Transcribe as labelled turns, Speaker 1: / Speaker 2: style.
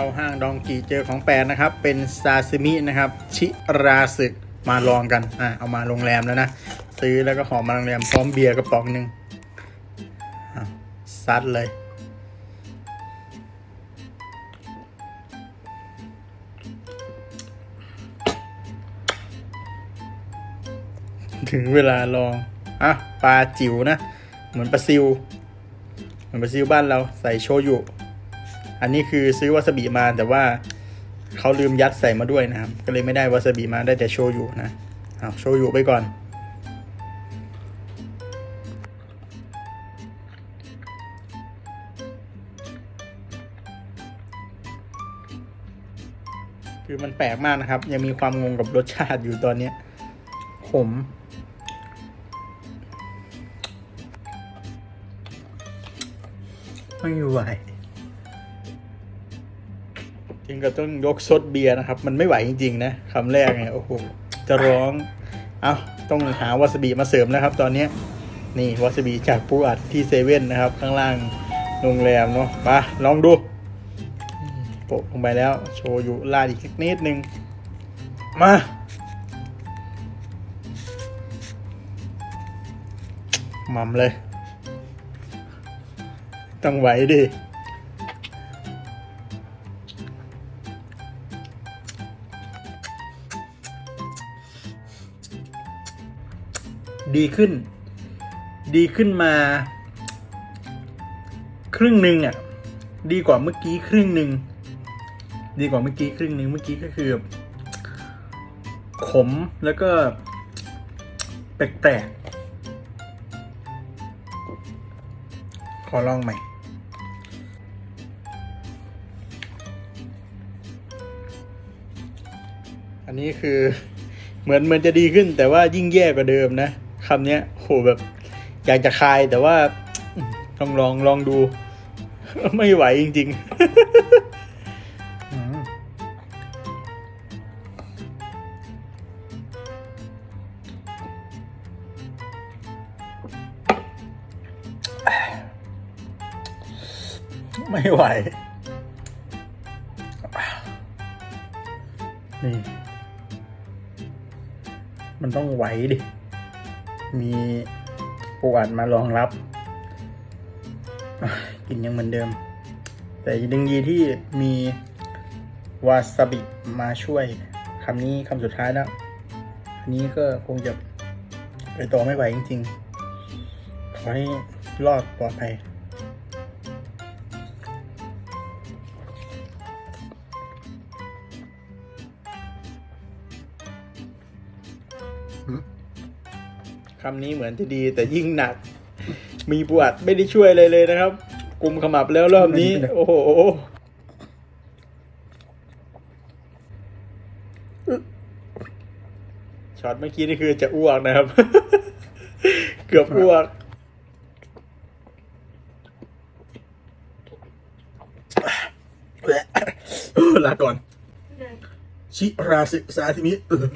Speaker 1: เข้าห้างดองกีเจอของแปลกนะครับ เป็นซาซิมินะครับ ชิราสึมาลองกันอะเอามาโรงแรมแล้วนะ ซื้อแล้วก็หอมมาโรงแรมพร้อมเบียร์กระป๋องหนึ่งซัดเลย ถึงเวลาลอง อะ ปลาจิ๋วนะ เหมือนปลาซิว เหมือนปลาซิวบ้านเราใส่โชยุ อันนี้คือซื้อวาซาบิมาแต่ว่าเขาลืมยัดใส่มาด้วยนะครับ ก็เลยไม่ได้วาซาบิมาได้แต่โชยุนะเอาโชยุไปก่อน คือมันแปลกมากนะครับ ยังมีความงงกับรสชาติอยู่ตอนนี้ขมไม่ไหว จริงก็ต้องยกซดเบียร์นะครับ มันไม่ไหวจริงๆนะคำแรกเนี่ยโอ้โหจะร้องเอาต้องหาวาซาบิมาเสริมนะครับ ตอนนี้นี่วาซาบิจากปูอัดที่เซเว่นนะครับ ข้างล่างโรงแรมเนาะมาลองดูโปะลงไปแล้ว โชว์อยู่ลาดอีกสักนิดนึง มาหม่ำเลย ต้องไหวดิ ดีขึ้น ดีขึ้นมา ครึ่งหนึ่งอะ ดีกว่าเมื่อกี้ครึ่งหนึ่งดีกว่าเมื่อกี้ครึ่งหนึ่งเมื่อกี้ก็คือขมแล้วก็แปลกๆขอลองใหม่ อันนี้คือเหมือนเหมือนจะดีขึ้นแต่ว่ายิ่งแย่กว่าเดิมนะ คำเนี้ยโหแบบอยากจะคายแต่ว่าต้องลองลองดู ไม่ไหวจริง ๆ ไม่ไหว นี่ มันต้องไหวดิ มีปูอัดมารองรับ กินยังเหมือนเดิม แต่ยังดีที่มีวาซาบิมาช่วยคำนี้คำสุดท้ายแล้วอันนี้ก็คงจะไปต่อไม่ไหวจริงๆ ขอให้รอดปลอดภัย คำนี้เหมือนจะดีแต่ยิ่งหนัก มีปวดไม่ได้ช่วยเลยเลยนะครับ กลุ่มขมับแล้วรอบนี้ โอ้โหช็อตเมื่อกี้นี่คือจะอ้วกนะครับ เกือบอ้วกลาก่อน ชิราสิซาซิมิเออ